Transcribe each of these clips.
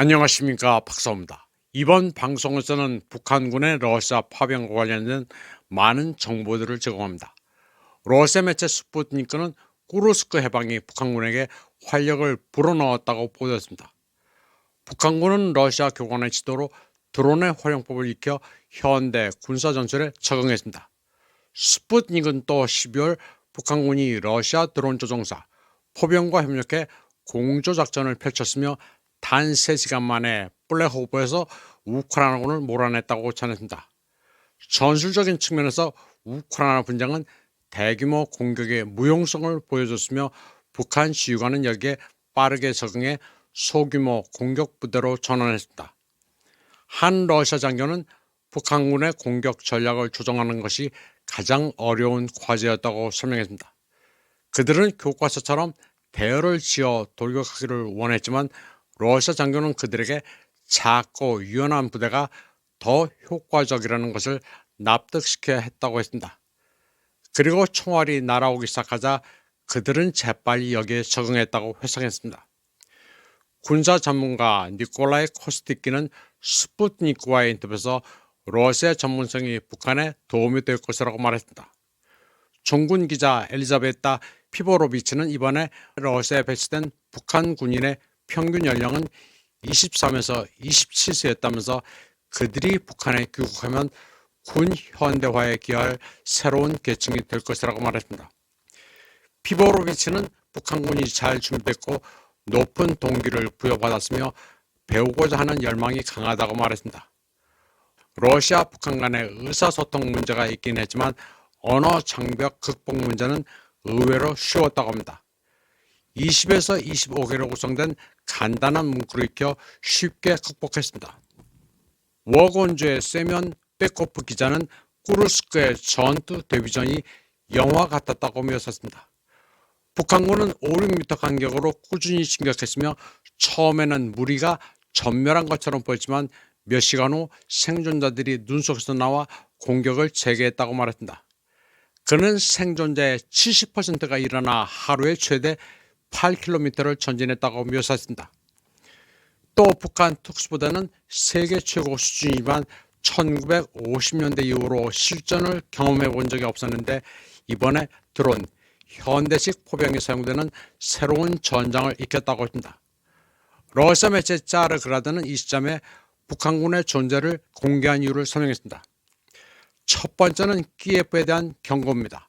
안녕하십니까 박사입니다. 이번 방송에서는 북한군의 러시아 파병과 관련된 많은 정보들을 제공합니다. 러시아 매체 스푸트니크는 꾸르스크 해방이 북한군에게 활력을 불어넣었다고 보도했습니다. 북한군은 러시아 교관의 지도로 드론의 활용법을 익혀 현대 군사 전술에 적응했습니다. 스푸트닉은 또 12월 북한군이 러시아 드론 조종사 포병과 협력해 공조 작전을 펼쳤으며 단 3시간 만에 블랙호버에서 우크라이나군을 몰아냈다고 전했습니다. 전술적인 측면에서 우크라이나 분장은 대규모 공격의 무용성을 보여줬으며 북한 지휘관은 여기에 빠르게 적응해 소규모 공격 부대로 전환했습니다. 한 러시아 장교는 북한군의 공격 전략을 조정하는 것이 가장 어려운 과제였다고 설명했습니다. 그들은 교과서처럼 대열을 지어 돌격하기를 원했지만 러시아 장교는 그들에게 작고 유연한 부대가 더 효과적이라는 것을 납득시켜야 했다고 했습니다. 그리고 총알이 날아오기 시작하자 그들은 재빨리 여기에 적응했다고 회상했습니다. 군사 전문가 니콜라이 코스티키는 스푸트니크와의 인터뷰에서 러시아 전문성이 북한에 도움이 될 것이라고 말했습니다. 종군 기자 엘리자베타 피보로비치는 이번에 러시아에 배치된 북한 군인의 평균 연령은 23에서 27세였다면서 그들이 북한에 귀국하면 군 현대화에 기여할 새로운 계층이 될 것이라고 말했습니다. 피보로비치는 북한군이 잘 준비했고 높은 동기를 부여받았으며 배우고자 하는 열망이 강하다고 말했습니다. 러시아 북한 간의 의사소통 문제가 있긴 했지만 언어 장벽 극복 문제는 의외로 쉬웠다고 합니다. 20에서 25개로 구성된 간단한 문구를 익혀 쉽게 극복했습니다. 워건주의 세면 백코프 기자는 꾸르스크의 전투 데뷔전이 영화 같았다고 묘사했습니다. 북한군은 5, 6m 간격으로 꾸준히 진격했으며 처음에는 무리가 전멸한 것처럼 보였지만 몇 시간 후 생존자들이 눈 속에서 나와 공격을 재개했다고 말했습니다. 그는 생존자의 70%가 일어나 하루에 최대 8km를 전진했다고 묘사했습니다. 또 북한 특수부대는 세계 최고 수준이지만 1950년대 이후로 실전을 경험해 본 적이 없었는데 이번에 드론, 현대식 포병이 사용되는 새로운 전장을 익혔다고 했습니다. 러시아 매체 짜르그라드는 이 시점에 북한군의 존재를 공개한 이유를 설명했습니다. 첫 번째는 키예프에 대한 경고입니다.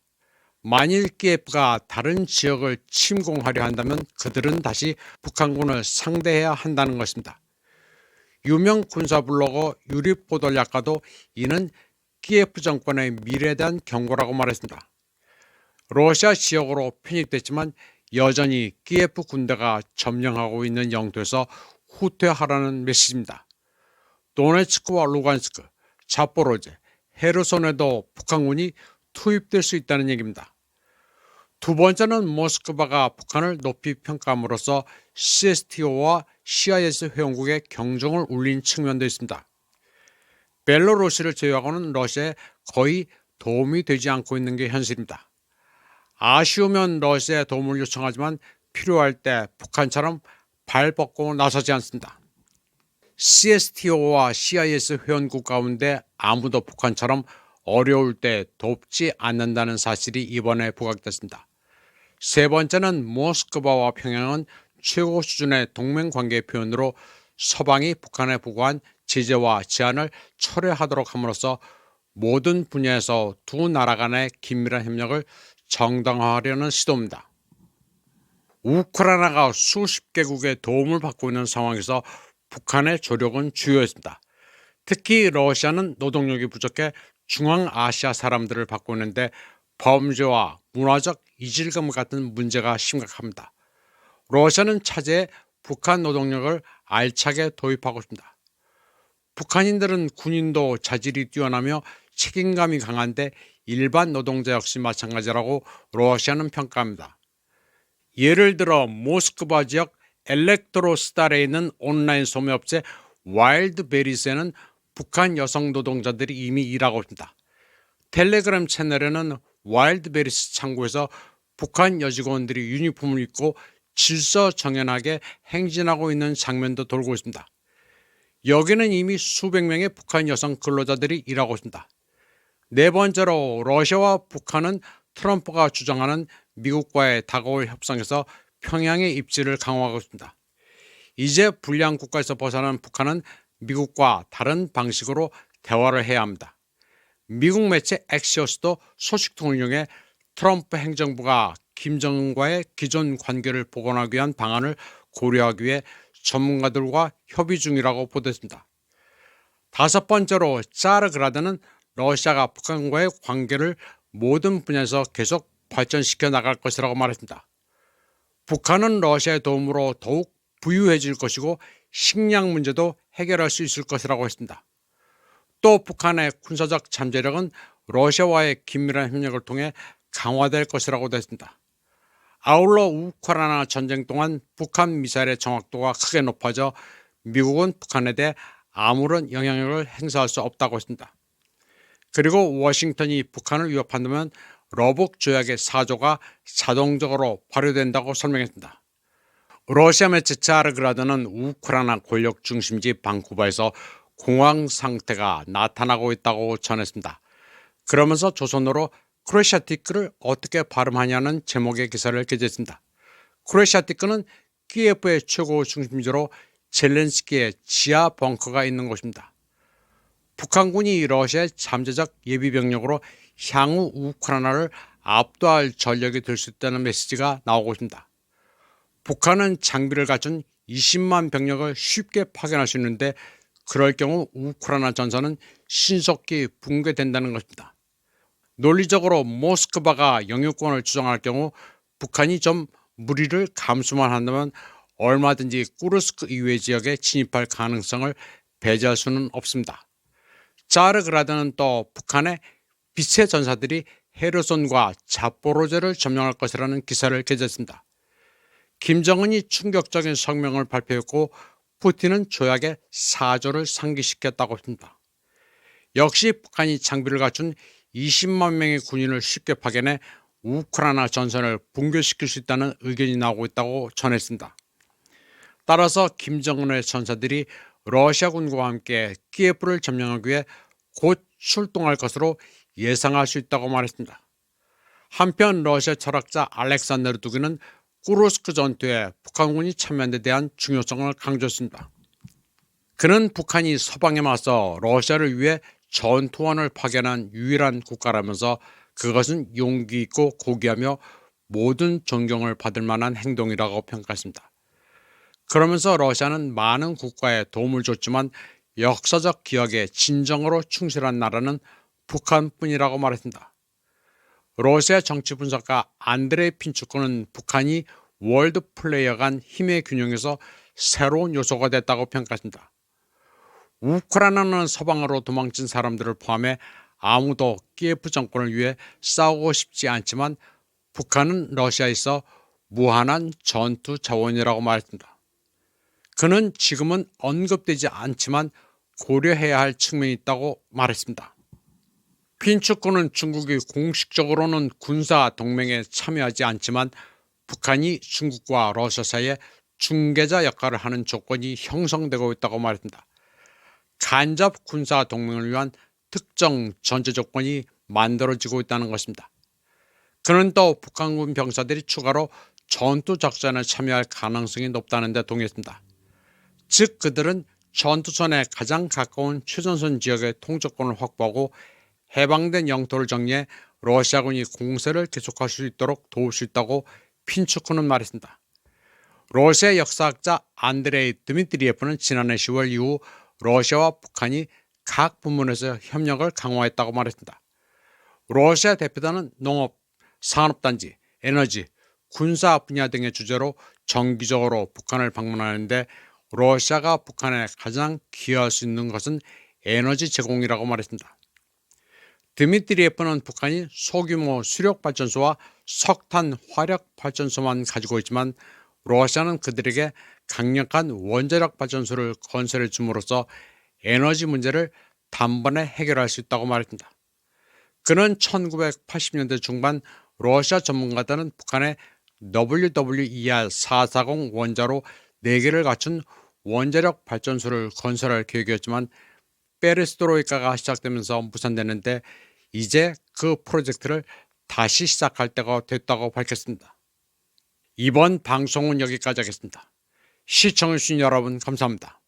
만일 키예프가 다른 지역을 침공하려 한다면 그들은 다시 북한군을 상대해야 한다는 것입니다. 유명 군사 블로거 유리 포돌 약가도 이는 키예프 정권의 미래에 대한 경고라고 말했습니다. 러시아 지역으로 편입됐지만 여전히 키예프 군대가 점령하고 있는 영토에서 후퇴하라는 메시지입니다. 도네츠크와 루간스크, 자포로제, 헤르손에도 북한군이 투입될 수 있다는 얘기입니다. 두 번째는 모스크바가 북한을 높이 평가함으로써 CSTO와 CIS 회원국의 경종을 울린 측면도 있습니다. 벨로루시를 제외하고는 러시아에 거의 도움이 되지 않고 있는 게 현실입니다. 아쉬우면 러시아에 도움을 요청하지만 필요할 때 북한처럼 발 뻗고 나서지 않습니다. CSTO와 CIS 회원국 가운데 아무도 북한처럼 어려울 때 돕지 않는다는 사실이 이번에 부각됐습니다. 세 번째는 모스크바와 평양은 최고 수준의 동맹 관계 표현으로 서방이 북한에 부과한 제재와 제한을 철회하도록 함으로써 모든 분야에서 두 나라 간의 긴밀한 협력을 정당화하려는 시도입니다. 우크라이나가 수십 개국의 도움을 받고 있는 상황에서 북한의 조력은 주요했습니다. 특히 러시아는 노동력이 부족해 중앙아시아 사람들을 있는데 범죄와 문화적 이질감 같은 문제가 심각합니다. 러시아는 차제에 북한 노동력을 알차게 도입하고 있습니다. 북한인들은 군인도 자질이 뛰어나며 책임감이 강한데 일반 노동자 역시 마찬가지라고 러시아는 평가합니다. 예를 들어 모스크바 지역 엘렉트로스달에 있는 온라인 소매업체 와일드베리스에는 북한 여성 노동자들이 이미 일하고 있습니다. 텔레그램 채널에는 와일드베리스 창고에서 북한 여직원들이 유니폼을 입고 질서정연하게 행진하고 있는 장면도 돌고 있습니다. 여기는 이미 수백 명의 북한 여성 근로자들이 일하고 있습니다. 네 번째로 러시아와 북한은 트럼프가 주장하는 미국과의 다가올 협상에서 평양의 입지를 강화하고 있습니다. 이제 불량 국가에서 벗어난 북한은 미국과 다른 방식으로 대화를 해야 합니다. 미국 매체 엑시어스도 소식통을 이용해 트럼프 행정부가 김정은과의 기존 관계를 복원하기 위한 방안을 고려하기 위해 전문가들과 협의 중이라고 보도했습니다. 다섯 번째로 짜르그라드는 러시아가 북한과의 관계를 모든 분야에서 계속 발전시켜 나갈 것이라고 말했습니다. 북한은 러시아의 도움으로 더욱 부유해질 것이고 식량 문제도 해결할 수 있을 것이라고 했습니다. 또 북한의 군사적 잠재력은 러시아와의 긴밀한 협력을 통해 강화될 것이라고도 했습니다. 아울러 우크라이나 전쟁 동안 북한 미사일의 정확도가 크게 높아져 미국은 북한에 대해 아무런 영향력을 행사할 수 없다고 했습니다. 그리고 워싱턴이 북한을 위협한다면 러북 조약의 사조가 자동적으로 발효된다고 설명했습니다. 러시아 매체 차르그라드는 우크라이나 권력 중심지 방쿠버에서 공황 상태가 나타나고 있다고 전했습니다. 그러면서 조선어로 크로시아티크를 어떻게 발음하냐는 제목의 기사를 게재했습니다. 크로시아티크는 키예프의 최고 중심지로 젤렌스키의 지하 벙커가 있는 곳입니다. 북한군이 러시아의 잠재적 예비 병력으로 향후 우크라이나를 압도할 전력이 될 수 있다는 메시지가 나오고 있습니다. 북한은 장비를 갖춘 20만 병력을 쉽게 파견할 수 있는데 그럴 경우 우크라이나 전선은 신속히 붕괴된다는 것입니다. 논리적으로 모스크바가 영유권을 주장할 경우 북한이 좀 무리를 감수만 한다면 얼마든지 꾸르스크 이외 지역에 진입할 가능성을 배제할 수는 없습니다. 짜르그라드는 또 북한의 빛의 전사들이 헤르손과 자포로제를 점령할 것이라는 기사를 게재했습니다. 김정은이 충격적인 성명을 발표했고 푸틴은 조약의 사조를 상기시켰다고 합니다. 역시 북한이 장비를 갖춘 20만 명의 군인을 쉽게 파견해 우크라이나 전선을 붕괴시킬 수 있다는 의견이 나오고 있다고 전했습니다. 따라서 김정은의 전사들이 러시아군과 함께 키예프를 점령하기 위해 곧 출동할 것으로 예상할 수 있다고 말했습니다. 한편 러시아 철학자 알렉산드르 두기는 꾸르스크 전투에 북한군이 참여한 데 대한 중요성을 강조했습니다. 그는 북한이 서방에 맞서 러시아를 위해 전투원을 파견한 유일한 국가라면서 그것은 용기 있고 고귀하며 모든 존경을 받을 만한 행동이라고 평가했습니다. 그러면서 러시아는 많은 국가에 도움을 줬지만 역사적 기억에 진정으로 충실한 나라는 북한뿐이라고 말했습니다. 러시아 정치 분석가 안드레이 핀추크는 북한이 월드 플레이어 간 힘의 균형에서 새로운 요소가 됐다고 평가했습니다. 우크라이나는 서방으로 도망친 사람들을 포함해 아무도 키예프 정권을 위해 싸우고 싶지 않지만 북한은 러시아에서 무한한 전투 자원이라고 말했습니다. 그는 지금은 언급되지 않지만 고려해야 할 측면이 있다고 말했습니다. 핀축군은 중국이 공식적으로는 군사 동맹에 참여하지 않지만 북한이 중국과 러시아 사이에 중개자 역할을 하는 조건이 형성되고 있다고 말했습니다. 간접 군사 동맹을 위한 특정 전제 조건이 만들어지고 있다는 것입니다. 그는 또 북한군 병사들이 추가로 전투 작전에 참여할 가능성이 높다는 데 동의했습니다. 즉 그들은 전투선에 가장 가까운 최전선 지역의 통제권을 확보하고 해방된 영토를 정리해 러시아군이 공세를 계속할 수 있도록 도울 수 있다고 핀츠크는 말했습니다. 러시아 역사학자 안드레이 드미트리에프는 지난해 10월 이후 러시아와 북한이 각 부문에서 협력을 강화했다고 말했습니다. 러시아 대표단은 농업, 산업단지, 에너지, 군사 분야 등의 주제로 정기적으로 북한을 방문하는데 러시아가 북한에 가장 기여할 수 있는 것은 에너지 제공이라고 말했습니다. 드미트리에프는 북한이 소규모 수력 발전소와 석탄 화력 발전소만 가지고 있지만 러시아는 그들에게 강력한 원자력 발전소를 건설해 줌으로써 에너지 문제를 단번에 해결할 수 있다고 말했습니다. 그는 1980년대 중반 러시아 전문가들은 북한의 WWER-440 원자로 4개를 갖춘 원자력 발전소를 건설할 계획이었지만 페레스트로이카가 시작되면서 무산되는데 이제 그 프로젝트를 다시 시작할 때가 됐다고 밝혔습니다. 이번 방송은 여기까지 하겠습니다. 시청해주신 여러분 감사합니다.